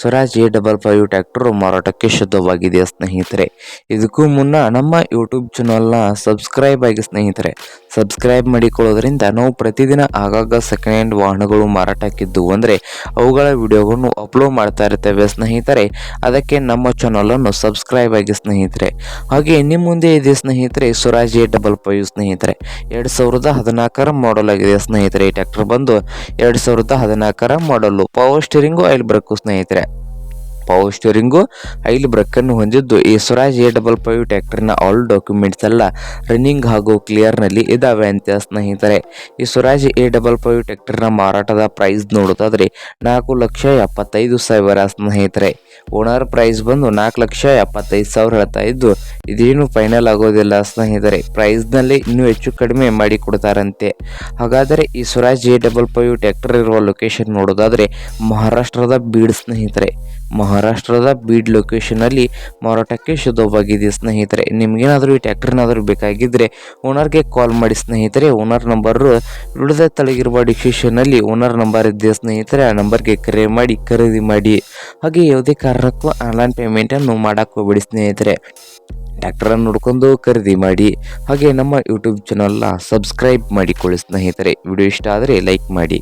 Swaraj A double five tractor ಮಾರಾಟಕ್ಕೆ ಶುದ್ಧವಾಗಿದೆ, ಸ್ನೇಹಿತರೆ. ಇದಕ್ಕೂ ಮುನ್ನ ನಮ್ಮ ಯೂಟ್ಯೂಬ್ ಚಾನಲ್ನ ಸಬ್ಸ್ಕ್ರೈಬ್ ಆಗಿ, ಸ್ನೇಹಿತರೆ. ಸಬ್ಸ್ಕ್ರೈಬ್ ಮಾಡಿಕೊಳ್ಳೋದ್ರಿಂದ ನಾವು ಪ್ರತಿದಿನ ಆಗಾಗ ಸೆಕೆಂಡ್ ಹ್ಯಾಂಡ್ ವಾಹನಗಳು ಮಾರಾಟಕ್ಕಿದ್ದು ಅಂದರೆ ಅವುಗಳ ವಿಡಿಯೋಗಳನ್ನು ಅಪ್ಲೋಡ್ ಮಾಡ್ತಾ ಇರ್ತೇವೆ, ಸ್ನೇಹಿತರೆ. ಅದಕ್ಕೆ ನಮ್ಮ ಚಾನಲನ್ನು ಸಬ್ಸ್ಕ್ರೈಬ್ ಆಗಿ, ಸ್ನೇಹಿತರೆ. ಹಾಗೆ ನಿಮ್ಮ ಮುಂದೆ ಇದೆ, ಸ್ನೇಹಿತರೆ, ಸ್ವರಾಜ್ ಎ ಡಬಲ್ ಫೈವ್, ಸ್ನೇಹಿತರೆ. ಎರಡು ಸಾವಿರದ ಹದಿನಾಲ್ಕರ ಮಾಡಲ್ ಆಗಿದೆ, ಸ್ನೇಹಿತರೆ. ಈ ಟ್ರ್ಯಾಕ್ಟರ್ ಬಂದು ಎರಡು ಸಾವಿರದ ಹದಿನಾಲ್ಕರ ಮಾಡಲು ಪವರ್ ಸ್ಟೀರಿಂಗು ಆಯಿಲ್ ಬ್ರೇಕು ಸ್ನೇಹಿತರೆ. ಸ್ನೇಹಿತರೆ ಪವರ್ ಸ್ಟೇರಿಂಗು ಐಲ್ ಬ್ರೇಕನ್ನು ಹೊಂದಿದ್ದು ಈ ಸ್ವರಾಜ್ ಎ ಡಬಲ್ ಫೈವ್ ಟ್ಯಾಕ್ಟರ್ನ ಆಲ್ ಡಾಕ್ಯುಮೆಂಟ್ಸ್ ಎಲ್ಲ ರನ್ನಿಂಗ್ ಹಾಗೂ ಕ್ಲಿಯರ್ನಲ್ಲಿ ಇದ್ದಾವೆ ಅಂತ ಸ್ನೇಹಿತರೆ. ಈ ಸ್ವರಾಜ್ ಎ ಡಬಲ್ ಫೈವ್ ಟ್ಯಾಕ್ಟರ್ನ ಮಾರಾಟದ ಪ್ರೈಸ್ ನೋಡೋದಾದ್ರೆ ನಾಲ್ಕು ಲಕ್ಷ ಎಪ್ಪತ್ತೈದು ಸಾವಿರ ಸ್ನೇಹಿತರೆ. ಓನರ್ ಪ್ರೈಸ್ ಬಂದು ನಾಲ್ಕು ಲಕ್ಷ ಎಪ್ಪತ್ತೈದು ಸಾವಿರ ಹೇಳ್ತಾ ಇದ್ದು, ಇದೇನು ಫೈನಲ್ ಆಗೋದಿಲ್ಲ ಸ್ನೇಹಿತರೆ. ಪ್ರೈಸ್ನಲ್ಲಿ ಇನ್ನೂ ಹೆಚ್ಚು ಕಡಿಮೆ ಮಾಡಿ ಕೊಡ್ತಾರಂತೆ. ಹಾಗಾದರೆ ಈ Swaraj A double five tractor ಇರುವ ಲೊಕೇಶನ್ ನೋಡೋದಾದರೆ ಮಹಾರಾಷ್ಟ್ರದ ಬೀಡ್ ಸ್ನೇಹಿತರೆ. ಮಹಾರಾಷ್ಟ್ರದ ಬೀಡ್ ಲೊಕೇಶನಲ್ಲಿ ಮಾರಾಟಕ್ಕೆ ಶುದ್ಧವಾಗಿದೆ ಸ್ನೇಹಿತರೆ. ನಿಮಗೇನಾದರೂ ಈ ಟ್ರ್ಯಾಕ್ಟರ್ನಾದರೂ ಬೇಕಾಗಿದ್ದರೆ ಓನರ್ಗೆ ಕಾಲ್ ಮಾಡಿ ಸ್ನೇಹಿತರೆ. ಓನರ್ ನಂಬರು ವಿಡಿಯೋದ ತಳಗಿರುವ ಡಿಸ್ಕ್ರಿಪ್ಷನ್ನಲ್ಲಿ ಓನರ್ ನಂಬರ್ ಇದೆ ಸ್ನೇಹಿತರೆ, ಆ ನಂಬರ್ಗೆ ಕರೆ ಮಾಡಿ, ಖರೀದಿ ಮಾಡಿ. ಹಾಗೆ ಯಾವುದೇ ಕಾರಣಕ್ಕೂ ಆನ್ಲೈನ್ ಪೇಮೆಂಟನ್ನು ಮಾಡೋಕ್ಕೆ ಬಿಡಿ ಸ್ನೇಹಿತರೆ. ಟ್ಯಾಕ್ಟ್ರನ್ನು ನೋಡ್ಕೊಂಡು ಖರೀದಿ ಮಾಡಿ. ಹಾಗೆ ನಮ್ಮ ಯೂಟ್ಯೂಬ್ ಚಾನಲ್ನ ಸಬ್ಸ್ಕ್ರೈಬ್ ಮಾಡಿಕೊಳ್ಳಿ ಸ್ನೇಹಿತರೆ. ವಿಡಿಯೋ ಇಷ್ಟ ಆದರೆ ಲೈಕ್ ಮಾಡಿ.